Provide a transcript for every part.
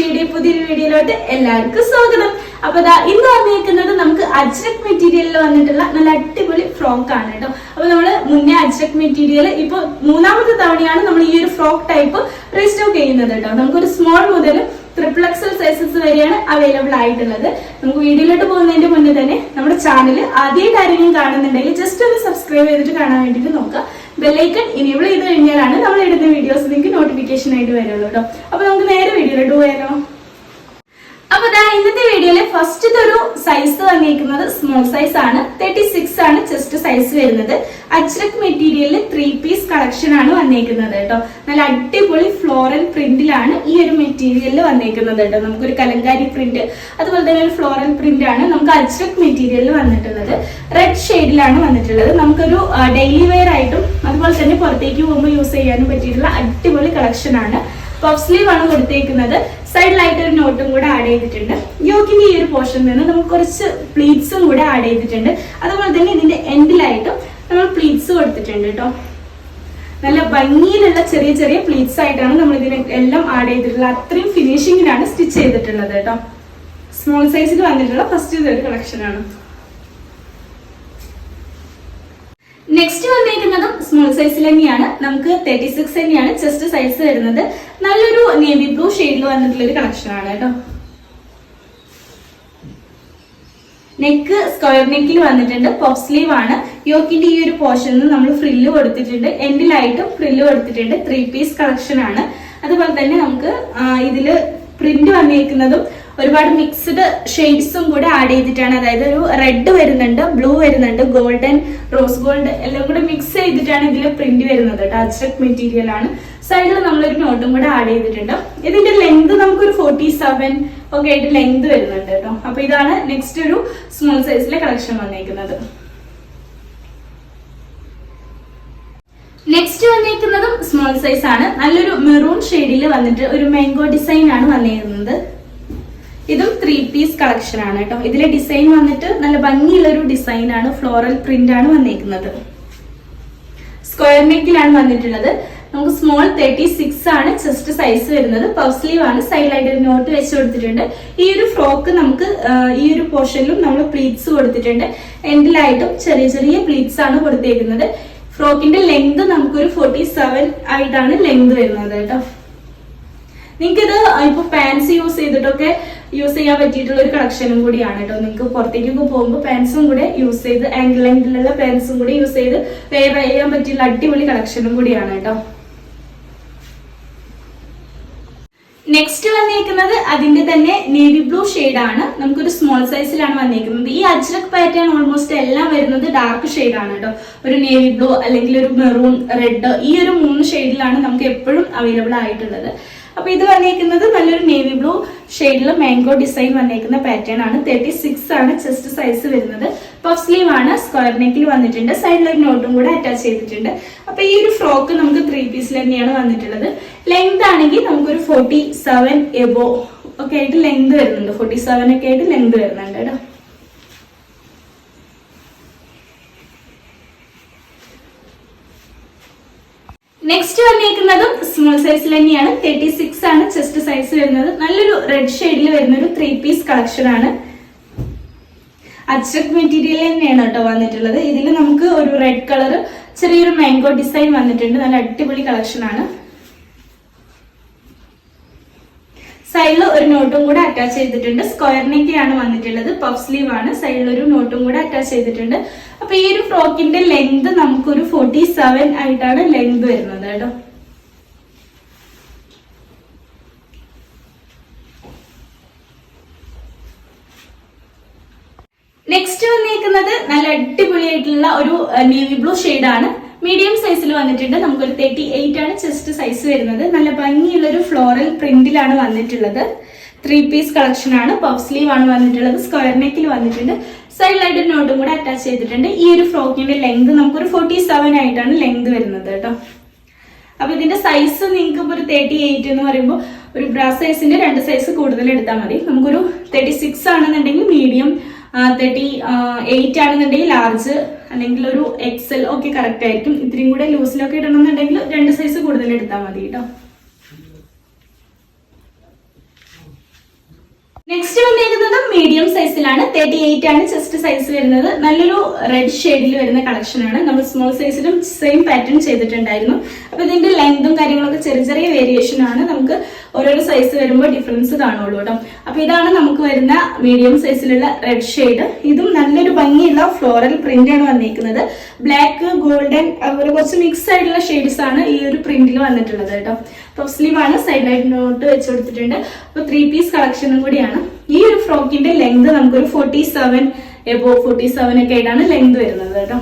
ഋഷിയുടെ പുതിയൊരു വീഡിയോയിലോട്ട് എല്ലാവർക്കും സ്വാഗതം. അപ്പൊ ദാ ഇന്ന് വന്നിരിക്കുന്നത് നമുക്ക് അജ്രക് മെറ്റീരിയലിൽ വന്നിട്ടുള്ള നല്ല അടിപൊളി ഫ്രോക്ക് ആണ് കേട്ടോ. അപ്പൊ നമ്മൾ മുന്നേ അജ്രക് മെറ്റീരിയൽ ഇപ്പൊ മൂന്നാമത്തെ തവണയാണ് നമ്മൾ ഈ ഒരു ഫ്രോക്ക് ടൈപ്പ് റീസ്റ്റോക്ക് ചെയ്യുന്നത് കേട്ടോ. നമുക്കൊരു സ്മോൾ മുതൽ ട്രിപ്പിൾ എക്സൽ സൈസസ് വരെയാണ് അവൈലബിൾ ആയിട്ടുള്ളത്. നമുക്ക് വീഡിയോയിലോട്ട് പോകുന്നതിന്റെ മുന്നേ തന്നെ നമ്മുടെ ചാനൽ ആദ്യമായിട്ട് ആരെങ്കിലും കാണുന്നുണ്ടെങ്കിൽ ജസ്റ്റ് ഒന്ന് സബ്സ്ക്രൈബ് ചെയ്തിട്ട് കാണാൻ വേണ്ടിയിട്ട് നോക്കുക. ബെല്ലൈക്കൺ ഇനേബിൾ ചെയ്ത് കഴിഞ്ഞാലാണ് നമ്മൾ എടുത്ത വീഡിയോസ് നിങ്ങൾക്ക് നോട്ടിഫിക്കേഷൻ ആയിട്ട് വരുള്ളൂ കേട്ടോ അപ്പൊ നമുക്ക് നേരെ വീഡിയോ ഇട്ടു പോയാലോ അപ്പൊ ദാ ഇന്നത്തെ വീഡിയോയിൽ ഫസ്റ്റത്തെ ഒരു സൈസ് തന്നിരിക്കുന്നത് സ്മോൾ സൈസ് ആണ്. തേർട്ടി സിക്സ് ആണ് ചെസ്റ്റ് സൈസ് വരുന്നത്. അജ്രക് മെറ്റീരിയലിൽ ത്രീ പീസ് കളക്ഷൻ ആണ് വന്നേക്കുന്നത് കേട്ടോ. നല്ല അടിപൊളി ഫ്ലോറൽ പ്രിന്റിലാണ് ഈ ഒരു മെറ്റീരിയലിൽ വന്നേക്കുന്നത് കേട്ടോ. നമുക്കൊരു കലങ്കാരി പ്രിന്റ് അതുപോലെ തന്നെ ഒരു ഫ്ലോറൽ പ്രിന്റ് ആണ് നമുക്ക് അജ്രക് മെറ്റീരിയലിൽ വന്നിട്ടുള്ളത്. റെഡ് ഷെയ്ഡിലാണ് വന്നിട്ടുള്ളത്. നമുക്കൊരു ഡെയിലി വെയർ ആയിട്ടും അതുപോലെ തന്നെ പുറത്തേക്ക് പോകുമ്പോൾ യൂസ് ചെയ്യാനും പറ്റിയിട്ടുള്ള അടിപൊളി കളക്ഷൻ ആണ്. പഫ് സ്ലീവ് ആണ് കൊടുത്തേക്കുന്നത്. സൈഡിലായിട്ട് ഒരു നോട്ടും കൂടെ ആഡ് ചെയ്തിട്ടുണ്ട്. യോക്കിന്റെ ഈ ഒരു പോർഷനിൽ നിന്ന് നമുക്ക് കുറച്ച് പ്ലീറ്റ്സും കൂടെ ആഡ് ചെയ്തിട്ടുണ്ട്. അതുപോലെ തന്നെ ഇതിന്റെ എൻഡിലായിട്ടും നമ്മൾ പ്ലീറ്റ്സ് കൊടുത്തിട്ടുണ്ട് കേട്ടോ നല്ല ഭംഗിയിലുള്ള ചെറിയ ചെറിയ പ്ലീറ്റ്സ് ആയിട്ടാണ് നമ്മൾ ഇതിനെ എല്ലാം ആഡ് ചെയ്തിട്ടുള്ളത്. അത്രയും ഫിനിഷിങ്ങിലാണ് സ്റ്റിച്ച് ചെയ്തിട്ടുള്ളത് കേട്ടോ സ്മോൾ സൈസിൽ വന്നിട്ടുള്ള ഫസ്റ്റ് ഇതൊരു കളക്ഷൻ ആണ് നെക്സ്റ്റ് വന്നേക്കുന്നതും സ്മോൾ സൈസിൽ തന്നെയാണ്. നമുക്ക് തേർട്ടി സിക്സ് തന്നെയാണ് ചെസ്റ്റ് സൈസ് വരുന്നത്. നല്ലൊരു നേവി ബ്ലൂ ഷെയ്ഡിൽ വന്നിട്ടുള്ള ഒരു കളക്ഷൻ ആണ് കേട്ടോ. നെക്ക് സ്ക്വയർ നെക്കിൽ വന്നിട്ടുണ്ട്. പോപ്പ് സ്ലീവ് ആണ്. യോക്കിന്റെ ഈ ഒരു പോർഷനിൽ നമ്മൾ ഫ്രില്ല് കൊടുത്തിട്ടുണ്ട്. എൻഡിലായിട്ടും ഫ്രില്ല് കൊടുത്തിട്ടുണ്ട്. ത്രീ പീസ് കളക്ഷൻ ആണ്. അതുപോലെ തന്നെ നമുക്ക് ഇതിൽ പ്രിന്റ് വന്നിരിക്കുന്നതും ഒരുപാട് മിക്സ്ഡ് ഷെയ്ഡ്സും കൂടെ ആഡ് ചെയ്തിട്ടാണ്. അതായത് ഒരു റെഡ് വരുന്നുണ്ട് ബ്ലൂ വരുന്നുണ്ട് ഗോൾഡൻ റോസ് ഗോൾഡ് എല്ലാം കൂടെ മിക്സ് ചെയ്തിട്ടാണ് ഇതിൽ പ്രിന്റ് വരുന്നത് കേട്ടോ. മെറ്റീരിയൽ ആണ്. സൈഡിൽ നമ്മളൊരു നോട്ടും കൂടെ ആഡ് ചെയ്തിട്ടുണ്ട്. ഇതിന്റെ ലെങ്ത് നമുക്കൊരു ഫോർട്ടി സെവൻ ഒക്കെ ആയിട്ട് ലെങ്ത് വരുന്നുണ്ട് കേട്ടോ. അപ്പൊ ഇതാണ് നെക്സ്റ്റ് ഒരു സ്മോൾ സൈസിലെ കളക്ഷൻ വന്നേക്കുന്നത്. നെക്സ്റ്റ് വന്നേക്കുന്നതും സ്മോൾ സൈസ് ആണ്. നല്ലൊരു മെറൂൺ ഷെയ്ഡിൽ വന്നിട്ട് ഒരു മാംഗോ ഡിസൈൻ ആണ് വന്നിരുന്നത് ഇതും ത്രീ പീസ് കളക്ഷൻ ആണ് കേട്ടോ. ഇതിലെ ഡിസൈൻ വന്നിട്ട് നല്ല ഭംഗിയുള്ള ഒരു ഡിസൈൻ ആണ് ഫ്ലോറൽ പ്രിന്റ് ആണ് വന്നിരിക്കുന്നത് സ്ക്വയർ നെക്കിലാണ് വന്നിട്ടുള്ളത്. നമുക്ക് സ്മോൾ തേർട്ടി സിക്സ് ആണ് ചെസ്റ്റ് സൈസ് വരുന്നത്. പഫ് സ്ലീവ് ആണ്. സൈഡിലായിട്ട് ഒരു നോട്ട് വെച്ച് കൊടുത്തിട്ടുണ്ട്. ഈ ഒരു ഫ്രോക്ക് നമുക്ക് ഈ ഒരു പോർഷനിലും നമ്മൾ പ്ലീറ്റ്സ് കൊടുത്തിട്ടുണ്ട്. എൻഡിലായിട്ടും ചെറിയ ചെറിയ പ്ലീറ്റ്സ് ആണ് കൊടുത്തിരിക്കുന്നത് ഫ്രോക്കിന്റെ ലെങ്ത് നമുക്കൊരു ഫോർട്ടി സെവൻ ആയിട്ടാണ് ലെങ്ത് വരുന്നത് കേട്ടോ. നിങ്ങൾക്കിത് ഇപ്പൊ പാൻസ് യൂസ് ചെയ്തിട്ടൊക്കെ യൂസ് ചെയ്യാൻ പറ്റിയിട്ടുള്ള ഒരു കളക്ഷനും കൂടിയാണ് കേട്ടോ. നിങ്ങൾക്ക് പുറത്തേക്കൊക്കെ പോകുമ്പോൾ പാൻസും കൂടെ യൂസ് ചെയ്ത് ആംഗിൾ ലെങ്തിലുള്ള പാൻസും കൂടി യൂസ് ചെയ്ത് വെയർ ചെയ്യാൻ പറ്റിയുള്ള അടിപൊളി കളക്ഷനും കൂടിയാണ് കേട്ടോ. നെക്സ്റ്റ് വന്നേക്കുന്നത് അതിന്റെ തന്നെ നേവി ബ്ലൂ ആണ്. നമുക്കൊരു സ്മോൾ സൈസിലാണ് വന്നേക്കുന്നത്. ഈ അജ്രക് പാറ്റേൺ ഓൾമോസ്റ്റ് എല്ലാം വരുന്നത് ഡാർക്ക് ആണ് കേട്ടോ. ഒരു നേവി ബ്ലൂ അല്ലെങ്കിൽ ഒരു മെറൂൺ റെഡ് ഈ ഒരു മൂന്ന് ഷെയ്ഡിലാണ് നമുക്ക് എപ്പോഴും അവൈലബിൾ ആയിട്ടുള്ളത്. അപ്പൊ ഇത് വന്നേക്കുന്നത് നല്ലൊരു നേവി ബ്ലൂ ഷെയ്ഡിൽ മാംഗോ ഡിസൈൻ വന്നേക്കുന്ന പാറ്റേൺ ആണ്. തേർട്ടി സിക്സ് ആണ് ചെസ്റ്റ് സൈസ് വരുന്നത്. പഫ് സ്ലീവ് ആണ് സ്ക്വയർ നെക്കിൽ വന്നിട്ടുണ്ട്. സൈഡിൽ ഒരു നോട്ടും കൂടെ അറ്റാച്ച് ചെയ്തിട്ടുണ്ട്. അപ്പൊ ഈ ഒരു ഫ്രോക്ക് നമുക്ക് ത്രീ പീസിൽ തന്നെയാണ് വന്നിട്ടുള്ളത്. ലെങ്ത് ആണെങ്കിൽ നമുക്കൊരു ഫോർട്ടി സെവൻ എബോ ഒക്കെ ആയിട്ട് ലെങ്ത് വരുന്നുണ്ട്. ഫോർട്ടി സെവൻ ഒക്കെ ആയിട്ട് ലെങ്ത് വരുന്നുണ്ട് കേട്ടോ. നെക്സ്റ്റ് വന്നേക്കുന്നതും സ്മോൾ സൈസിൽ തന്നെയാണ്. തേർട്ടി സിക്സ് ആണ് ചെസ്റ്റ് സൈസ് വരുന്നത്. നല്ലൊരു റെഡ് ഷെയ്ഡിൽ വരുന്ന ഒരു ത്രീ പീസ് കളക്ഷൻ ആണ്. അച്ചക് മെറ്റീരിയൽ തന്നെയാണ് കേട്ടോ വന്നിട്ടുള്ളത്. ഇതിൽ നമുക്ക് ഒരു റെഡ് കളർ ചെറിയൊരു മാംഗോ ഡിസൈൻ വന്നിട്ടുണ്ട്. നല്ല അടിപൊളി കളക്ഷൻ ആണ്. സൈഡിൽ ഒരു നോട്ടും കൂടെ അറ്റാച്ച് ചെയ്തിട്ടുണ്ട്. സ്ക്വയർ വന്നിട്ടുള്ളത്. പഫ് സ്ലീവ് ആണ്. സൈഡിൽ ഒരു നോട്ടും കൂടെ അറ്റാച്ച് ചെയ്തിട്ടുണ്ട്. അപ്പൊ ഈ ഒരു ഫ്രോക്കിന്റെ ലെങ്ത് നമുക്കൊരു ഫോർട്ടി സെവൻ ആയിട്ടാണ് ലെങ്ത് വരുന്നത് കേട്ടോ. നെക്സ്റ്റ് വന്നിരിക്കുന്നത് നല്ല അടിപൊളിയായിട്ടുള്ള ഒരു നേവി ബ്ലൂ ആണ്. മീഡിയം സൈസിൽ വന്നിട്ടുണ്ട്. നമുക്കൊരു തേർട്ടി എയ്റ്റ് ആണ് ചെസ്റ്റ് സൈസ് വരുന്നത്. നല്ല ഭംഗിയുള്ള ഒരു ഫ്ലോറൽ പ്രിന്റിലാണ് വന്നിട്ടുള്ളത്. ത്രീ പീസ് കളക്ഷൻ ആണ്. പഫ് സ്ലീവ് ആണ് വന്നിട്ടുള്ളത്. സ്ക്വയർ നെക്കിൽ വന്നിട്ടുണ്ട്. സൈഡിലായിട്ട് നോട്ടും കൂടെ അറ്റാച്ച് ചെയ്തിട്ടുണ്ട്. ഈ ഒരു ഫ്രോക്കിന്റെ ലെങ്ത് നമുക്കൊരു ഫോർട്ടി സെവൻ ആയിട്ടാണ് ലെങ്ത് വരുന്നത് കേട്ടോ. അപ്പൊ ഇതിന്റെ സൈസ് നിങ്ങൾക്ക് ഇപ്പോൾ ഒരു തേർട്ടി എയ്റ്റ് എന്ന് പറയുമ്പോൾ ഒരു ബ്രാ സൈസിന്റെ രണ്ട് സൈസ് കൂടുതൽ എടുത്താൽ മതി. നമുക്കൊരു തേർട്ടി സിക്സ് ആണെന്നുണ്ടെങ്കിൽ മീഡിയം തേർട്ടി എയ്റ്റ് ആണെന്നുണ്ടെങ്കിൽ ലാർജ് അല്ലെങ്കിൽ ഒരു എക്സൽ ഒക്കെ കറക്റ്റ് ആയിരിക്കും. ഇത്രയും കൂടെ ലൂസിലൊക്കെ ഇടണമെന്നുണ്ടെങ്കിൽ രണ്ട് സൈസ് കൂടുതൽ എടുത്താൽ മതി കേട്ടോ. നെക്സ്റ്റ് വന്നിരിക്കുന്നത് മീഡിയം സൈസിലാണ് തേർട്ടി എയ്റ്റ് ആണ് ചെസ്റ്റ് സൈസ് വരുന്നത്. നല്ലൊരു റെഡ് ഷെയ്ഡിൽ വരുന്ന കളക്ഷൻ ആണ്. നമ്മൾ സ്മോൾ സൈസിലും സെയിം പാറ്റേൺ ചെയ്തിട്ടുണ്ടായിരുന്നു. അപ്പൊ ഇതിന്റെ ലെങ്തും കാര്യങ്ങളൊക്കെ ചെറിയ ചെറിയ വേരിയേഷൻ ആണ്. നമുക്ക് ഓരോരോ സൈസ് വരുമ്പോൾ ഡിഫറൻസ് കാണുള്ളൂ കേട്ടോ. അപ്പൊ ഇതാണ് നമുക്ക് വരുന്ന മീഡിയം സൈസിലുള്ള റെഡ് ഷെയ്ഡ് ഇതും നല്ലൊരു ഭംഗിയുള്ള ഫ്ലോറൽ പ്രിന്റ് ആണ് വന്നിരിക്കുന്നത് ബ്ലാക്ക് ഗോൾഡൻ കുറച്ച് മിക്സ് ആയിട്ടുള്ള ഷെയ്ഡ്സ് ആണ് ഈ ഒരു പ്രിന്റിൽ വന്നിട്ടുള്ളത് കേട്ടോ. പഫ് സ്ലീവ് ആണ്. സൈഡിലായിട്ട് നോട്ട് വെച്ച് കൊടുത്തിട്ടുണ്ട്. അപ്പൊ ത്രീ പീസ് കളക്ഷനും കൂടിയാണ്. ഈ ഒരു ഫ്രോക്കിന്റെ ലെങ്ത് നമുക്കൊരു forty seven above forty seven ഒക്കെ ആയിട്ടാണ് ലെങ്ത് വരുന്നത് കേട്ടോ.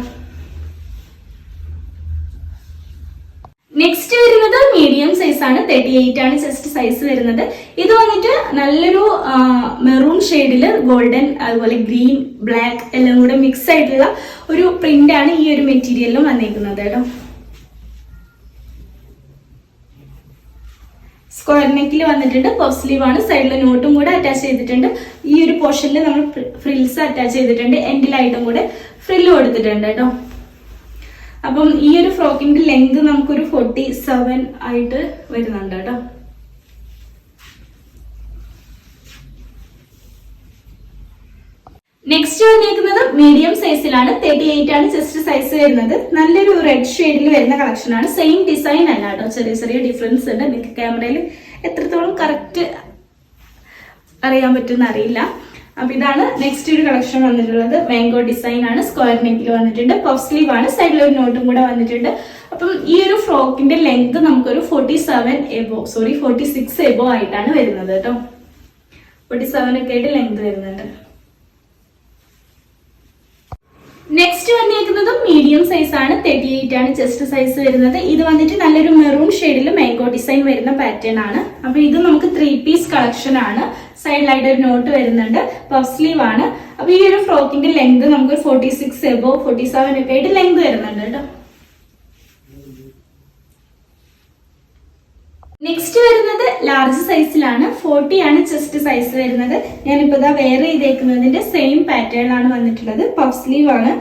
നെക്സ്റ്റ് വരുന്നത് മീഡിയം സൈസ് ആണ്. തേർട്ടി എയ്റ്റ് ആണ് ചെസ്റ്റ് സൈസ് വരുന്നത്. ഇത് വന്നിട്ട് നല്ലൊരു മെറൂൺ ഷെയ്ഡിൽ ഗോൾഡൻ അതുപോലെ ഗ്രീൻ ബ്ലാക്ക് എല്ലാം കൂടെ മിക്സ് ആയിട്ടുള്ള ഒരു പ്രിന്റ് ആണ് ഈ ഒരു മെറ്റീരിയലിലും വന്നിരിക്കുന്നത് കേട്ടോ. സ്ക്വയർ നെക്കിൽ വന്നിട്ടുണ്ട്. പഫ് സ്ലീവ് ആണ്. സൈഡിൽ നോട്ടും കൂടെ അറ്റാച്ച് ചെയ്തിട്ടുണ്ട്. ഈ ഒരു പോർഷനിൽ നമ്മൾ ഫ്രിൽസ് അറ്റാച്ച് ചെയ്തിട്ടുണ്ട്. എൻഡിലായിട്ടും കൂടെ ഫ്രില്ല് കൊടുത്തിട്ടുണ്ട് കേട്ടോ. അപ്പം ഈ ഒരു ഫ്രോക്കിന്റെ ലെങ്ത് നമുക്കൊരു ഫോർട്ടി സെവൻ ആയിട്ട് വരുന്നുണ്ട് കേട്ടോ. നെക്സ്റ്റ് വന്നിരിക്കുന്നത് മീഡിയം സൈസിലാണ് തേർട്ടി എയ്റ്റ് ആണ് ചെസ്റ്റ് സൈസ് വരുന്നത്. നല്ലൊരു റെഡ് ഷെയ്ഡിൽ വരുന്ന കളക്ഷൻ ആണ്. സെയിം ഡിസൈൻ അല്ല കേട്ടോ. ചെറിയ ചെറിയ ഡിഫറൻസ് ഉണ്ട്. നിങ്ങൾക്ക് ക്യാമറയിൽ എത്രത്തോളം കറക്റ്റ് അറിയാൻ പറ്റുന്ന അറിയില്ല. അപ്പൊ ഇതാണ് നെക്സ്റ്റ് ഒരു കളക്ഷൻ വന്നിട്ടുള്ളത്. മാംഗോ ഡിസൈൻ ആണ്. സ്ക്വയർ നെക്കിൽ വന്നിട്ടുണ്ട്. പഫ് സ്ലീവ് ആണ്. സൈഡിൽ ഒരു നോട്ടും കൂടെ വന്നിട്ടുണ്ട്. അപ്പം ഈ ഒരു ഫ്രോക്കിന്റെ ലെങ്ത് നമുക്കൊരു forty seven above sorry forty six above ആയിട്ടാണ് വരുന്നത് കേട്ടോ. ഫോർട്ടി സെവൻ ഒക്കെ ആയിട്ട് ലെങ്ത് വരുന്നുണ്ട് നെക്സ്റ്റ് വന്നിരിക്കുന്നതും മീഡിയം സൈസ് ആണ് തേർട്ടി എയ്റ്റ് ആണ് ചെസ്റ്റ് സൈസ് വരുന്നത്. ഇത് വന്നിട്ട് നല്ലൊരു മെറൂൺ ഷെയ്ഡിൽ മാംഗോ ഡിസൈൻ വരുന്ന പാറ്റേൺ ആണ്. അപ്പൊ ഇത് നമുക്ക് ത്രീ പീസ് കളക്ഷൻ ആണ്. സൈഡിലായിട്ട് ഒരു നോട്ട് വരുന്നുണ്ട്. പഫ് സ്ലീവ് ആണ്. അപ്പൊ ഈ ഒരു ഫ്രോക്കിന്റെ ലെങ്ത് നമുക്ക് forty six above forty seven ഒക്കെ ആയിട്ട് ലെങ്ത് വരുന്നുണ്ട് കേട്ടോ. നെക്സ്റ്റ് ലാർജ് സൈസിലാണ് ഫോർട്ടി ആണ് ചെസ്റ്റ് സൈസ് വരുന്നത്. ഞാനിപ്പോ ഇതാ വെയർ ചെയ്തേക്കുന്നതിന്റെ സെയിം ആണ് വന്നിട്ടുള്ളത്. പഫ് സ്ലീവ് ആണ്.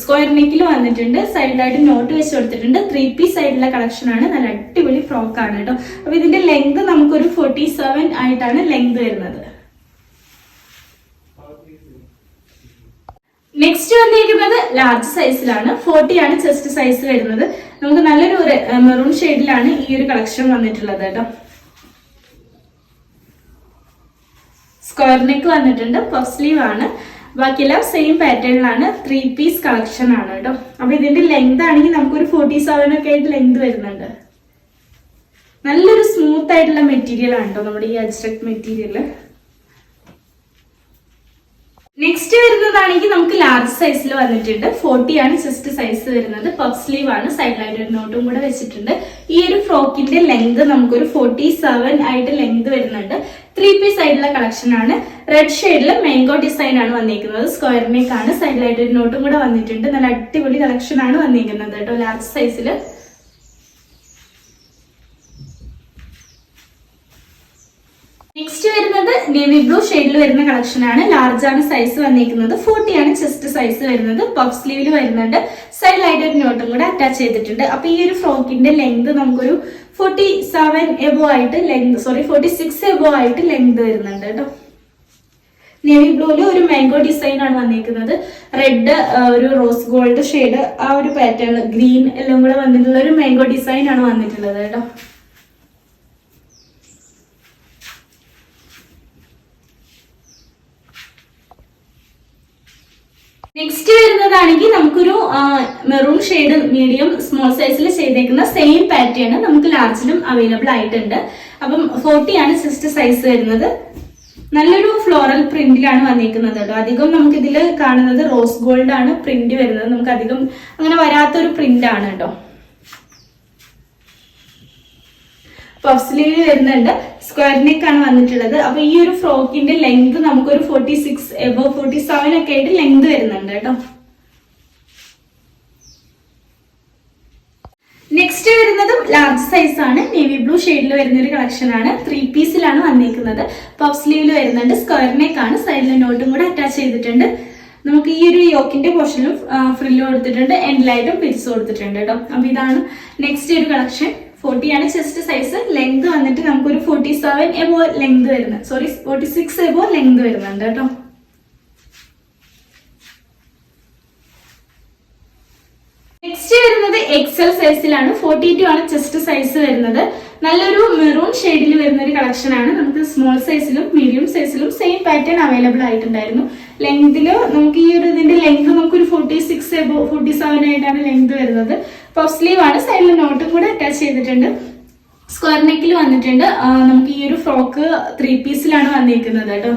സ്ക്വയർ നെക്കിൽ വന്നിട്ടുണ്ട്. സൈഡിലായിട്ട് നോട്ട് വെച്ച് കൊടുത്തിട്ടുണ്ട്. ത്രീ പീസ് ആയിട്ടുള്ള ആണ്. നല്ല അടിപൊളി ഫ്രോക്ക് ആണ് കേട്ടോ. അപ്പൊ ഇതിന്റെ ലെങ്ത് നമുക്കൊരു ഫോർട്ടി സെവൻ ആയിട്ടാണ് ലെങ്ത് വരുന്നത്. നെക്സ്റ്റ് വന്നിരിക്കുന്നത് ലാർജ് സൈസിലാണ് ഫോർട്ടി ആണ് ചെസ്റ്റ് സൈസ് വരുന്നത്. നമുക്ക് നല്ലൊരു മെറൂൺ ഷെയ്ഡിലാണ് ഈ ഒരു കളക്ഷൻ വന്നിട്ടുള്ളത് കേട്ടോ. സ്ക്വയർ നെക്ക് വന്നിട്ടുണ്ട്. പഫ് സ്ലീവ് ആണ്. ബാക്കിയെല്ലാം സെയിം പാറ്റേണിലാണ് ത്രീ പീസ് കളക്ഷൻ ആണ് കേട്ടോ. അപ്പൊ ഇതിന്റെ ലെങ്ത് ആണെങ്കിൽ നമുക്കൊരു ഫോർട്ടി സെവൻ ഒക്കെ ആയിട്ട് ലെങ്ത് വരുന്നുണ്ട്. നല്ലൊരു സ്മൂത്ത് ആയിട്ടുള്ള മെറ്റീരിയൽ ആണ് കേട്ടോ നമ്മുടെ ഈ അജ്രക് മെറ്റീരിയൽ നെക്സ്റ്റ് വരുന്നതാണെങ്കിൽ നമുക്ക് ലാർജ് സൈസിൽ വന്നിട്ടുണ്ട്. ഫോർട്ടി ആണ് ചെസ്റ്റ് സൈസ് വരുന്നത്. പഫ് സ്ലീവ് ആണ്. സൈഡിലായിട്ട് ഒരു നോട്ടും കൂടെ വെച്ചിട്ടുണ്ട്. ഈ ഒരു ഫ്രോക്കിന്റെ ലെങ്ത് നമുക്കൊരു ഫോർട്ടി സെവൻ ആയിട്ട് ലെങ്ത് വരുന്നുണ്ട്. ത്രീ പീസ് ആയിട്ടുള്ള കളക്ഷൻ ആണ്. റെഡ് ഷെയ്ഡിൽ മാംഗോ ഡിസൈൻ ആണ് വന്നിരിക്കുന്നത്. സ്ക്വയർ നെക്ക് ആണ്. സൈഡിലായിട്ട് ഒരു നോട്ടും കൂടെ വന്നിട്ടുണ്ട്. നല്ല അടിപൊളി കളക്ഷൻ ആണ് വന്നിരിക്കുന്നത് കേട്ടോ. ലാർജ് സൈസിൽ നെക്സ്റ്റ് വരുന്നത് നേവി ബ്ലൂ ഷെയ്ഡിൽ വരുന്ന കളക്ഷൻ ആണ്. ലാർജ് ആണ് സൈസ് വന്നിരിക്കുന്നത് ഫോർട്ടി ആണ് ചെസ്റ്റ് സൈസ് വരുന്നത്. പഫ് സ്ലീവിൽ വരുന്നുണ്ട്. സൈഡിലായിട്ട് ഒരു നോട്ടും കൂടെ അറ്റാച്ച് ചെയ്തിട്ടുണ്ട്. അപ്പൊ ഈ ഒരു ഫ്രോക്കിന്റെ ലെങ്ത് നമുക്കൊരു ഫോർട്ടി സെവൻ എബോ ആയിട്ട് length sorry forty six above ആയിട്ട് ലെങ്ത് വരുന്നുണ്ട് കേട്ടോ നേവി ബ്ലൂൽ ഒരു മാംഗോ ഡിസൈൻ ആണ് വന്നിരിക്കുന്നത് റെഡ് ഒരു റോസ് ഗോൾഡ് ഷെയ്ഡ് ആ ഒരു പാറ്റേൺ ഗ്രീൻ എല്ലാം കൂടെ വന്നിട്ടുള്ള ഒരു മാംഗോ ഡിസൈൻ ആണ് വന്നിട്ടുള്ളത് കേട്ടോ നെക്സ്റ്റ് വരുന്നതാണെങ്കിൽ നമുക്കൊരു മെറൂൺ ഷെയ്ഡ് മീഡിയം സ്മോൾ സൈസിൽ ചെയ്തേക്കുന്ന സെയിം പാറ്റേൺ നമുക്ക് ലാർജിലും അവൈലബിൾ ആയിട്ടുണ്ട്. അപ്പം ഫോർട്ടി ആണ് സിസ്റ്റ് സൈസ് വരുന്നത്. നല്ലൊരു ഫ്ലോറൽ പ്രിന്റിലാണ് വന്നിരിക്കുന്നത് കേട്ടോ. അധികം നമുക്ക് ഇതിൽ കാണുന്നത് റോസ് ഗോൾഡ് ആണ് പ്രിന്റ് വരുന്നത്. നമുക്ക് അധികം അങ്ങനെ വരാത്തൊരു പ്രിന്റ് ആണ് കേട്ടോ. പഫ് സ്ലീവ് വരുന്നുണ്ട് സ്ക്വയർ നെക്കാണ് വന്നിട്ടുള്ളത്. അപ്പൊ ഈ ഒരു ഫ്രോക്കിന്റെ ലെങ്ത് നമുക്കൊരു forty six above forty seven ഒക്കെ ആയിട്ട് ലെങ്ത് വരുന്നുണ്ട് കേട്ടോ. നെക്സ്റ്റ് വരുന്നതും ലാർജ് സൈസ് ആണ്. നേവി ബ്ലൂ ഷെയ്ഡിൽ വരുന്ന ഒരു കളക്ഷൻ ആണ്. ത്രീ പീസിലാണ് വന്നിരിക്കുന്നത് പഫ് സ്ലീവിൽ വരുന്നുണ്ട്. സ്ക്വയർ നെക്ക് ആണ്. സൈഡിൽ നോട്ടും കൂടെ അറ്റാച്ച് ചെയ്തിട്ടുണ്ട്. നമുക്ക് ഈ ഒരു യോക്കിന്റെ പോർഷനിലും ഫ്രില്ല് കൊടുത്തിട്ടുണ്ട്. എൻഡിലായിട്ടും പിരിച്ചു കൊടുത്തിട്ടുണ്ട് കേട്ടോ. അപ്പൊ ഇതാണ് നെക്സ്റ്റ് ഒരു കളക്ഷൻ ഫോർട്ടി ആണ് ചെസ്റ്റ് സൈസ് ലെങ്ത് വന്നിട്ട് നമുക്കൊരു ഫോർട്ടി സെവൻ എബോ ലെങ്ത് വരുന്നത്. Sorry forty six above length വരുന്നുണ്ട് കേട്ടോ. നെക്സ്റ്റ് വരുന്നത് എക്സൽ സൈസിലാണ് ഫോർട്ടി ടു ആണ് ചെസ്റ്റ് സൈസ് വരുന്നത്. നല്ലൊരു മെറൂൺ ഷെയ്ഡിൽ വരുന്ന ഒരു കളക്ഷൻ ആണ്. നമുക്ക് സ്മോൾ സൈസിലും മീഡിയം സൈസിലും സെയിം പാറ്റേൺ അവൈലബിൾ ആയിട്ടുണ്ടായിരുന്നു. ലെങ്തിൽ നമുക്ക് ഈ ഒരു ഇതിന്റെ ലെങ്ത് നമുക്കൊരു ഫോർട്ടി സിക്സ് ഫോർട്ടി സെവൻ ആയിട്ടാണ് ലെങ്ത് വരുന്നത്. പഫ് സ്ലീവ് ആണ്. സൈഡിൽ നോട്ടും കൂടെ അറ്റാച്ച് ചെയ്തിട്ടുണ്ട്. സ്ക്വയർ നെക്കിൽ വന്നിട്ടുണ്ട്. നമുക്ക് ഈ ഒരു ഫ്രോക്ക് ത്രീ പീസിലാണ് വന്നിരിക്കുന്നത് കേട്ടോ.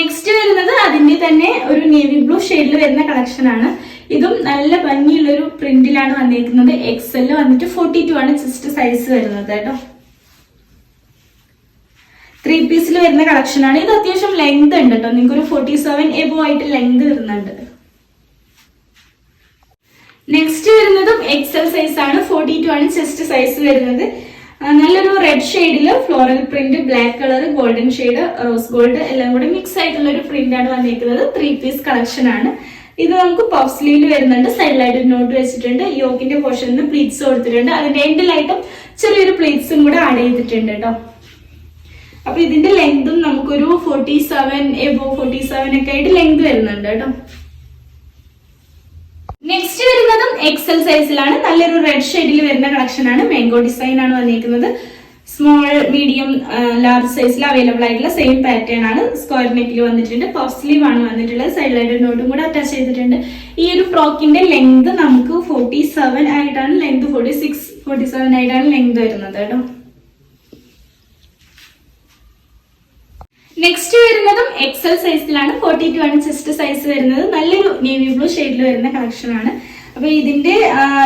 നെക്സ്റ്റ് വരുന്നത് അതിന്റെ തന്നെ ഒരു നേവി ബ്ലൂ ഷെയ്ഡിൽ വരുന്ന കളക്ഷൻ ആണ്. ഇതും നല്ല ഭംഗിയുള്ള ഒരു പ്രിന്റിലാണ് വന്നിരിക്കുന്നത് എക്സൽ വന്നിട്ട് ഫോർട്ടി ടു ആണ് ചെസ്റ്റ് സൈസ് വരുന്നത് കേട്ടോ. ത്രീ പീസിൽ വരുന്ന കളക്ഷൻ ആണ്. ഇത് അത്യാവശ്യം ലെങ്ത് ഉണ്ട് കേട്ടോ. നിങ്ങൾക്ക് ഒരു ഫോർട്ടി സെവൻ എബോ ആയിട്ട് ലെങ്ത് വരുന്നുണ്ട്. നെക്സ്റ്റ് വരുന്നതും എക്സൽ സൈസ് ആണ്. ഫോർട്ടി ടു ആണ് ചെസ്റ്റ് സൈസ് വരുന്നത്. നല്ലൊരു റെഡ് ഷെയ്ഡിൽ floral print black colour golden shade rose gold എല്ലാം കൂടി മിക്സ് ആയിട്ടുള്ള ഒരു പ്രിന്റ് ആണ് വന്നിരിക്കുന്നത് ത്രീ പീസ് കളക്ഷൻ ആണ്. ഇത് നമുക്ക് പഫ് സ്ലീവിൽ വരുന്നുണ്ട്. സൈഡിലായിട്ട് നോട്ട് വെച്ചിട്ടുണ്ട്. യോക്കിന്റെ പോർഷനിൽ പ്ലീറ്റ്സ് കൊടുത്തിട്ടുണ്ട്. അതിന്റെ എൻഡിലായിട്ടും ചെറിയൊരു പ്ലീറ്റ്സും കൂടെ ആഡ് ചെയ്തിട്ടുണ്ട് കേട്ടോ അപ്പൊ ഇതിന്റെ ലെങ്തും നമുക്കൊരു forty seven above forty seven ഒക്കെ ആയിട്ട് ലെങ്ത് വരുന്നുണ്ട് കേട്ടോ നെക്സ്റ്റ് വരുന്നതും എക്സൽ സൈസിലാണ് നല്ലൊരു റെഡ് ഷെയ്ഡിൽ വരുന്ന കളക്ഷൻ ആണ് മാംഗോ ഡിസൈൻ ആണ് വന്നിരിക്കുന്നത്. സ്മോൾ മീഡിയം ലാർജ് സൈസിൽ അവൈലബിൾ ആയിട്ടുള്ള സെയിം പാറ്റേൺ ആണ് സ്ക്വയർ നെക്കിൽ വന്നിട്ടുണ്ട്. പഫ് സ്ലീവ് ആണ് വന്നിട്ടുള്ളത്. സൈഡിലായിട്ട് നോട്ടും കൂടെ അറ്റാച്ച് ചെയ്തിട്ടുണ്ട്. ഈ ഒരു ഫ്രോക്കിന്റെ ലെങ്ത് നമുക്ക് ഫോർട്ടി സെവൻ ആയിട്ടാണ് length forty six forty seven ആയിട്ടാണ് ലെങ്ത് വരുന്നത് കേട്ടോ. നെക്സ്റ്റ് വരുന്നതും എക്സൽ സൈസിലാണ് ഫോർട്ടി ടു ആണ് ചെസ്റ്റ് സൈസ് വരുന്നത്. നല്ലൊരു നേവി ബ്ലൂ ഷെയ്ഡിൽ വരുന്ന കളക്ഷൻ ആണ്. അപ്പൊ ഇതിന്റെ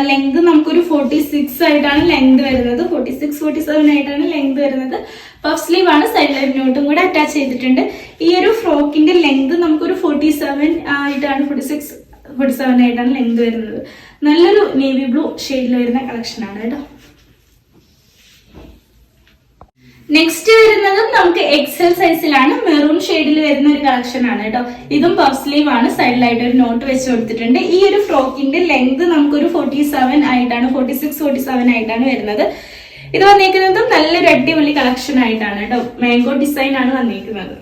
ലെങ്ത് നമുക്കൊരു ഫോർട്ടി സിക്സ് ആയിട്ടാണ് ലെങ്ത് വരുന്നത്. ഫോർട്ടി സിക്സ് ഫോർട്ടി സെവൻ ആയിട്ടാണ് ലെങ്ത് വരുന്നത്. പഫ് സ്ലീവ് ആണ് സൈഡിൽ നോട്ടും കൂടെ അറ്റാച്ച് ചെയ്തിട്ടുണ്ട്. ഈ ഒരു ഫ്രോക്കിന്റെ ലെങ്ത് നമുക്കൊരു ഫോർട്ടി സെവൻ ആയിട്ടാണ് ഫോർട്ടി സിക്സ് ഫോർട്ടി സെവൻ ആയിട്ടാണ് ലെങ്ത് വരുന്നത്. നല്ലൊരു നേവി ബ്ലൂ ഷെയ്ഡിൽ വരുന്ന കളക്ഷൻ ആണ് കേട്ടോ. നെക്സ്റ്റ് വരുന്നതും നമുക്ക് എക്സൽ സൈസിലാണ് മെറൂൺ ഷെയ്ഡിൽ വരുന്ന ഒരു കളക്ഷൻ ആണ് കേട്ടോ. ഇതും പഫ് സ്ലീവ് ആണ്. സൈഡിലായിട്ട് ഒരു നോട്ട് വെച്ച് കൊടുത്തിട്ടുണ്ട്. ഈ ഒരു ഫ്രോക്കിന്റെ ലെങ്ത് നമുക്കൊരു ഫോർട്ടി സെവൻ ആയിട്ടാണ് ഫോർട്ടി സിക്സ് ഫോർട്ടി സെവൻ ആയിട്ടാണ് വരുന്നത്. ഇത് വന്നിരിക്കുന്നതും നല്ലൊരു അടിപൊളി കളക്ഷൻ ആയിട്ടാണ് കേട്ടോ. മാംഗോ ഡിസൈൻ ആണ് വന്നിരിക്കുന്നത്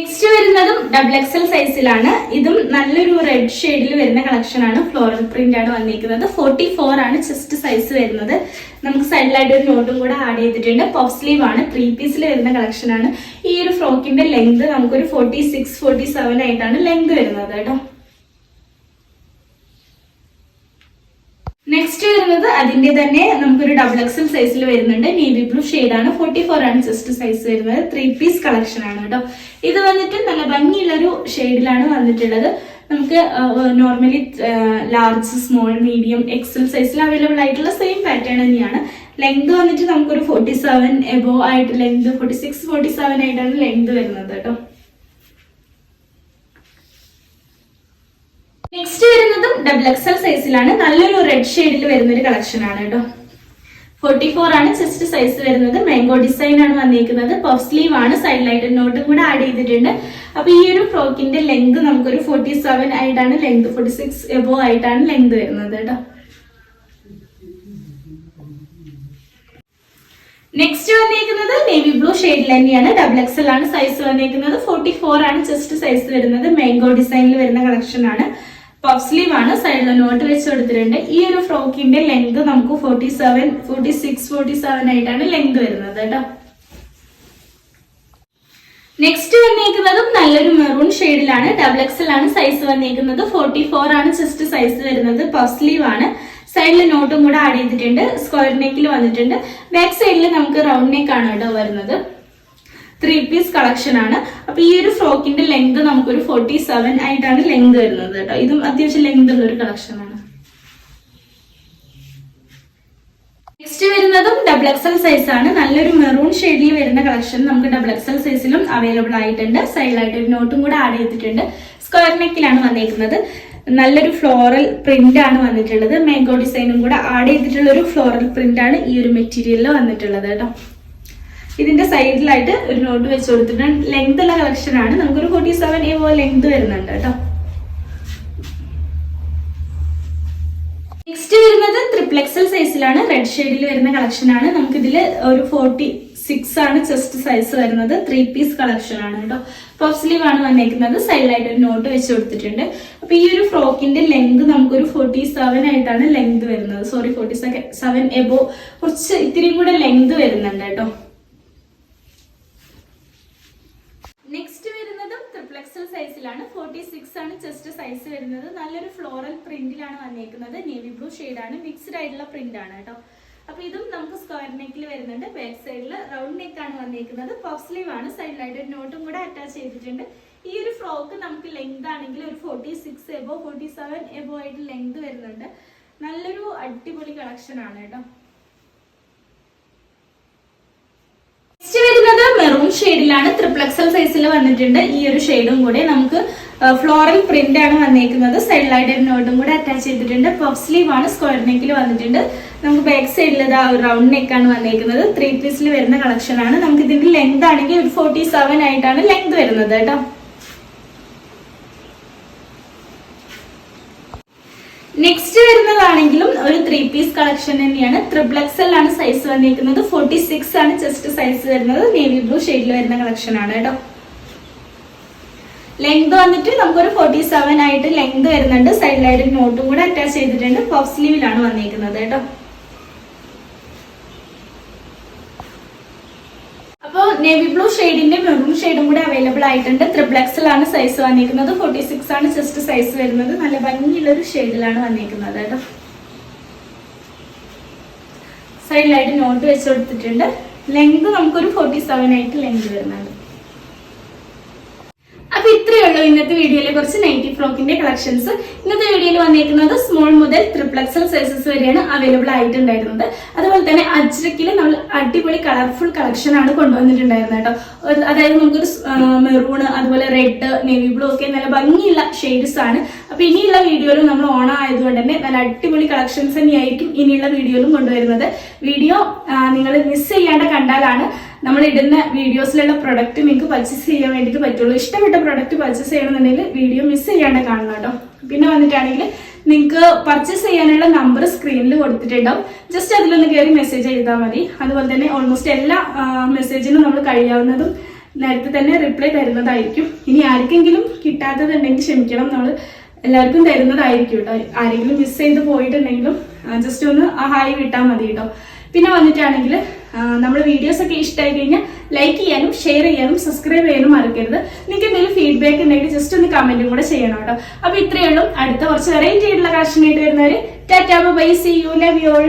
നെക്സ്റ്റ് വരുന്നതും ഡബിൾ എക്സൽ സൈസിലാണ് ഇതും നല്ലൊരു റെഡ് ഷെയ്ഡിൽ വരുന്ന കളക്ഷൻ ആണ്. ഫ്ലോറൽ പ്രിന്റ് ആണ് വന്നിരിക്കുന്നത്. ഫോർട്ടി ഫോർ ആണ് ചെസ്റ്റ് സൈസ് വരുന്നത്. നമുക്ക് സൈഡിലായിട്ട് ഒരു നോട്ടും കൂടെ ആഡ് ചെയ്തിട്ടുണ്ട്. പഫ് സ്ലീവ് ആണ്. ത്രീ പീസിൽ വരുന്ന കളക്ഷൻ ആണ്. ഈ ഒരു ഫ്രോക്കിന്റെ ലെങ്ത് നമുക്കൊരു ഫോർട്ടി സിക്സ് ഫോർട്ടി സെവൻ ആയിട്ടാണ് ലെങ്ത് വരുന്നത് കേട്ടോ നെക്സ്റ്റ് വരുന്നത് അതിന്റെ തന്നെ നമുക്കൊരു ഡബിൾ എക്സൽ സൈസിൽ വരുന്നുണ്ട്. നേവി ബ്ലൂ ആണ്. ഫോർട്ടി ഫോർ ആണ് ചെസ്റ്റ് സൈസ് വരുന്നത്. ത്രീ പീസ് കളക്ഷൻ ആണ് കേട്ടോ. ഇത് വന്നിട്ട് നല്ല ഭംഗിയുള്ള ഒരു ഷെയ്ഡിലാണ് വന്നിട്ടുള്ളത്. നമുക്ക് normally large small medium XL സൈസിൽ അവൈലബിൾ ആയിട്ടുള്ള സെയിം പാറ്റേൺ തന്നെയാണ്. ലെങ്ത് വന്നിട്ട് നമുക്കൊരു ഫോർട്ടി സെവൻ എബോ ആയിട്ട് length forty six forty seven ആയിട്ടാണ് ലെങ്ത് വരുന്നത് കേട്ടോ. നെക്സ്റ്റ് വരുന്നതും ഡബിൾ എക്സൽ സൈസിലാണ് നല്ലൊരു റെഡ് ഷെയ്ഡിൽ വരുന്ന ഒരു കളക്ഷൻ ആണ് കേട്ടോ ഫോർട്ടി ഫോർ ആണ് ചെസ്റ്റ് സൈസ് വരുന്നത്. മാംഗോ ഡിസൈൻ ആണ് വന്നിരിക്കുന്നത്. പഫ് സ്ലീവ് ആണ്. സൈഡ് ലൈറ്റ് നോട്ടും കൂടെ ആഡ് ചെയ്തിട്ടുണ്ട്. അപ്പൊ ഈ ഒരു ഫ്രോക്കിന്റെ ലെങ്ത് നമുക്കൊരു ഫോർട്ടി സെവൻ ആയിട്ടാണ് ലെങ്ത് ഫോർട്ടി സിക്സ് എബോ ആയിട്ടാണ് ലെങ്ത് വരുന്നത് കേട്ടോ നെക്സ്റ്റ് വന്നിരിക്കുന്നത് നേവി ബ്ലൂ ഷെയ്ഡിൽ തന്നെയാണ്. ഡബിൾ എക്സൽ ആണ് സൈസ് വന്നിരിക്കുന്നത്. ഫോർട്ടി ഫോർ ആണ് ചെസ്റ്റ് സൈസ് വരുന്നത്. മാംഗോ ഡിസൈനിൽ വരുന്ന കളക്ഷൻ ആണ്. പഫ് സ്ലീവ് ആണ്. സൈഡിൽ നോട്ട് വെച്ച് കൊടുത്തിട്ടുണ്ട് ഈ ഒരു ഫ്രോക്കിന്റെ ലെങ്ത് നമുക്ക് forty seven forty six forty seven ആയിട്ടാണ് ലെങ്ത് വരുന്നത് കേട്ടോ. നെക്സ്റ്റ് വന്നേക്കുന്നതും നല്ലൊരു മെറൂൺ ഷെയ്ഡിലാണ് ഡബിൾ എക്സൽ ആണ് സൈസ് വന്നേക്കുന്നത്. ഫോർട്ടി ഫോർ ആണ് ചെസ്റ്റ് സൈസ് വരുന്നത്. പഫ് സ്ലീവ് ആണ്. സൈഡിൽ നോട്ടും കൂടെ ആഡ് ചെയ്തിട്ടുണ്ട്. സ്ക്വയർ നെക്കിൽ വന്നിട്ടുണ്ട്. ബാക്ക് സൈഡിൽ നമുക്ക് റൗണ്ട് നെക്ക് ആണ് കേട്ടോ വരുന്നത്. ത്രീ പീസ് കളക്ഷൻ ആണ്. അപ്പൊ ഈ ഒരു ഫ്രോക്കിന്റെ ലെങ്ത് നമുക്കൊരു ഫോർട്ടി സെവൻ ആയിട്ടാണ് ലെങ്ത് വരുന്നത് കേട്ടോ. ഇതും അത്യാവശ്യം ലെങ്ത് ഉള്ള ഒരു കളക്ഷൻ ആണ്. നെക്സ്റ്റ് വരുന്നതും ഡബിൾ എക്സൽ സൈസ് ആണ്. നല്ലൊരു മെറൂൺ ഷെയ്ഡിൽ വരുന്ന കളക്ഷൻ നമുക്ക് ഡബിൾ എക്സൽ സൈസിലും അവൈലബിൾ ആയിട്ടുണ്ട്. സൈഡിലായിട്ട് ഒരു നോട്ടും കൂടെ ആഡ് ചെയ്തിട്ടുണ്ട്. സ്ക്വയർ നെക്കിലാണ് വന്നിരിക്കുന്നത് നല്ലൊരു ഫ്ലോറൽ പ്രിന്റ് ആണ് വന്നിട്ടുള്ളത്. മാംഗോ ഡിസൈനും കൂടെ ആഡ് ചെയ്തിട്ടുള്ള ഒരു ഫ്ലോറൽ പ്രിന്റ് ആണ് ഈ ഒരു മെറ്റീരിയലിൽ വന്നിട്ടുള്ളത് കേട്ടോ. ഇതിന്റെ സൈഡിലായിട്ട് ഒരു നോട്ട് വെച്ച് കൊടുത്തിട്ടുണ്ട്. ലെങ്ത് ഉള്ള കളക്ഷൻ ആണ്. നമുക്കൊരു ഫോർട്ടി സെവൻ എ പോലെ ലെങ്ത് വരുന്നുണ്ട് കേട്ടോ. നെക്സ്റ്റ് വരുന്നത് ട്രിപ്ലെക്സൽ സൈസിലാണ് റെഡ് ഷെയ്ഡിൽ വരുന്ന കളക്ഷൻ ആണ്. നമുക്ക് ഇതിൽ ഒരു ഫോർട്ടി സിക്സ് ആണ് ചെസ്റ്റ് സൈസ് വരുന്നത്. ത്രീ പീസ് കളക്ഷൻ ആണ് കേട്ടോ. പഫ് സ്ലീവ് ആണ് വന്നേക്കുന്നത്. സൈഡിലായിട്ട് ഒരു നോട്ട് വെച്ച് കൊടുത്തിട്ടുണ്ട്. അപ്പൊ ഈ ഒരു ഫ്രോക്കിന്റെ ലെങ്ത് നമുക്കൊരു ഫോർട്ടി സെവൻ ആയിട്ടാണ് ലെങ്ത് വരുന്നത്. സോറി ഫോർട്ടി സെവൻ എബോ കുറച്ച് ഇത്തിരി കൂടെ ലെങ്ത് വരുന്നുണ്ട് കേട്ടോ നെക്സ്റ്റ് വരുന്നതും ട്രിപ്ലെക്സൽ സൈസിലാണ് ഫോർട്ടി സിക്സ് ആണ് ചെസ്റ്റ് സൈസ് വരുന്നത്. നല്ലൊരു ഫ്ലോറൽ പ്രിന്റിലാണ് വന്നേക്കുന്നത്. നേവി ബ്ലൂ ആണ്. മിക്സ്ഡ് ആയിട്ടുള്ള പ്രിന്റ് ആണ് കേട്ടോ. അപ്പൊ ഇതും നമുക്ക് സ്ക്വയർ നെക്കിൽ വരുന്നുണ്ട്. ബാക്ക് സൈഡിൽ റൗണ്ട് നെക്ക് ആണ് വന്നേക്കുന്നത്. പഫ് സ്ലീവ് ആണ്. സൈഡിലായിട്ട് ഒരു നോട്ടും കൂടെ അറ്റാച്ച് ചെയ്തിട്ടുണ്ട്. ഈ ഒരു ഫ്രോക്ക് നമുക്ക് ലെങ്ത് ആണെങ്കിൽ ഒരു forty six above forty seven above ആയിട്ട് ലെങ്ത് വരുന്നുണ്ട്. നല്ലൊരു അടിപൊളി കളക്ഷൻ ആണ് കേട്ടോ നെക്സ്റ്റ് വരുന്നത് മെറൂൺ ഷെയ്ഡിലാണ് ട്രിപ്ലക്സൽ സൈസിൽ വന്നിട്ടുണ്ട്. ഈ ഒരു ഷെയ്ഡും കൂടെ നമുക്ക് ഫ്ലോറൽ പ്രിന്റ് ആണ് വന്നേക്കുന്നത്. സൈഡിലായിട്ട് ഒരു നോട്ടും കൂടെ അറ്റാച്ച് ചെയ്തിട്ടുണ്ട്. പഫ് സ്ലീവ് ആണ് സ്ക്വയർ നെക്കിൽ വന്നിട്ടുണ്ട്. നമുക്ക് ബാക്ക് സൈഡിൽ ഇതാ ഒരു റൗണ്ട് നെക്ക് ആണ് വന്നേക്കുന്നത്. ത്രീ പീസിൽ വരുന്ന കളക്ഷൻ ആണ്. നമുക്ക് ഇതിന്റെ ലെങ്ത് ആണെങ്കിൽ ഒരു ഫോർട്ടി സെവൻ ആയിട്ടാണ് ലെങ്ത് വരുന്നത് കേട്ടോ. നെക്സ്റ്റ് വരുന്നതാണെങ്കിലും ഒരു ത്രീ പീസ് കളക്ഷൻ തന്നെയാണ്. ട്രിപ്ലക്സൽ ആണ് സൈസ് വന്നിരിക്കുന്നത്. ഫോർട്ടി സിക്സ് ആണ് ചെസ്റ്റ് സൈസ് വരുന്നത്. നേവി ബ്ലൂ ഷെയ്ഡിൽ വരുന്ന കളക്ഷൻ ആണ് കേട്ടോ. ലെങ്ത് വന്നിട്ട് നമുക്കൊരു ഫോർട്ടി സെവൻ ആയിട്ട് ലെങ്ത് വരുന്നുണ്ട്. സൈഡിലായിട്ട് നോട്ടും കൂടെ അറ്റാച്ച് ചെയ്തിട്ടുണ്ട്. പഫ് സ്ലീവിലാണ് വന്നിരിക്കുന്നത് കേട്ടോ അപ്പോൾ നേവി ബ്ലൂ ഷെയ്ഡിന്റെ മെറൂൺ ഷെയ്ഡും കൂടെ അവൈലബിൾ ആയിട്ടുണ്ട്. ത്രിപ്ലക്സിൽ ആണ് സൈസ് വന്നിരിക്കുന്നത്. ഫോർട്ടി സിക്സ് ആണ് ചെസ്റ്റ് സൈസ് വരുന്നത്. നല്ല ഭംഗിയുള്ള ഒരു ഷെയ്ഡിലാണ് വന്നിരിക്കുന്നത് കേട്ടോ. സൈഡിലായിട്ട് നോട്ട് വെച്ച് കൊടുത്തിട്ടുണ്ട്. ലെങ്ത് നമുക്കൊരു ഫോർട്ടി സെവൻ ആയിട്ട് ലെങ്ത് വരുന്നുണ്ട്. അപ്പൊ ഇത്രയേ ഉള്ളൂ ഇന്നത്തെ വീഡിയോയിലെ കുറച്ച് നൈറ്റി ഫ്രോക്കിന്റെ കളക്ഷൻസ് ഇന്നത്തെ വീഡിയോയിൽ വന്നിരിക്കുന്നത് സ്മോൾ മുതൽ ട്രിപ്ലക്സൽ സൈസസ് വരെയാണ് അവൈലബിൾ ആയിട്ടുണ്ടായിരുന്നത്. അതുപോലെ തന്നെ അജ്രക്കിൽ നമ്മൾ അടിപൊളി കളർഫുൾ കളക്ഷൻ ആണ് കൊണ്ടുവന്നിട്ടുണ്ടായിരുന്നത് കേട്ടോ. അതായത് നമുക്കൊരു മെറൂൺ അതുപോലെ റെഡ് നേവി ബ്ലൂ ഒക്കെ നല്ല ഭംഗിയുള്ള ഷെയ്ഡ്സ് ആണ്. അപ്പൊ ഇനിയുള്ള വീഡിയോയിലും നമ്മൾ ഓൺ ആയതുകൊണ്ട് തന്നെ നല്ല അടിപൊളി കളക്ഷൻസ് തന്നെയായിരിക്കും ഇനിയുള്ള വീഡിയോയിലും കൊണ്ടുവരുന്നത്. വീഡിയോ നിങ്ങൾ മിസ് ചെയ്യാണ്ട് കണ്ടാലാണ് നമ്മൾ ഇടുന്ന വീഡിയോസിലുള്ള പ്രൊഡക്റ്റ് നിങ്ങൾക്ക് പർച്ചേസ് ചെയ്യാൻ വേണ്ടിയിട്ട് പറ്റുള്ളൂ. ഇഷ്ടപ്പെട്ട പ്രൊഡക്റ്റ് പർച്ചേസ് ചെയ്യണമെന്നുണ്ടെങ്കിൽ വീഡിയോ മിസ് ചെയ്യാണ്ട് കാണണം കേട്ടോ. പിന്നെ വന്നിട്ടാണെങ്കിൽ നിങ്ങൾക്ക് പർച്ചേസ് ചെയ്യാനുള്ള നമ്പർ സ്ക്രീനിൽ കൊടുത്തിട്ടുണ്ടാവും. ജസ്റ്റ് അതിലൊന്ന് കയറി മെസ്സേജ് ചെയ്താൽ മതി. അതുപോലെ തന്നെ ഓൾമോസ്റ്റ് എല്ലാ മെസ്സേജിനും നമ്മൾ കഴിയാവുന്നതും നേരത്തെ തന്നെ റിപ്ലൈ തരുന്നതായിരിക്കും. ഇനി ആർക്കെങ്കിലും കിട്ടാത്തതുണ്ടെങ്കിൽ ക്ഷമിക്കണം. നമ്മൾ എല്ലാവർക്കും തരുന്നതായിരിക്കും കേട്ടോ. ആരെങ്കിലും മിസ് ചെയ്ത് പോയിട്ടുണ്ടെങ്കിലും ജസ്റ്റ് ഒന്ന് ആ ഹായ് വിട്ടാൽ മതി കേട്ടോ. പിന്നെ വന്നിട്ടാണെങ്കിൽ നമ്മൾ വീഡിയോസ് ഒക്കെ ഇഷ്ടമായി കഴിഞ്ഞാൽ ലൈക്ക് ചെയ്യാനും ഷെയർ ചെയ്യാനും സബ്സ്ക്രൈബ് ചെയ്യാനും മറക്കരുത്. നിങ്ങൾക്ക് എന്തെങ്കിലും ഫീഡ്ബാക്ക് ഉണ്ടെങ്കിൽ ജസ്റ്റ് ഒന്ന് കമന്റും കൂടെ ചെയ്യണം കേട്ടോ. അപ്പൊ ഇത്രയേ ഉള്ളൂ. അടുത്ത കുറച്ച് വെറൈറ്റി ആയിട്ടുള്ള കാഷനായിട്ട് വരുന്നവര് ta-ta bye see you love you all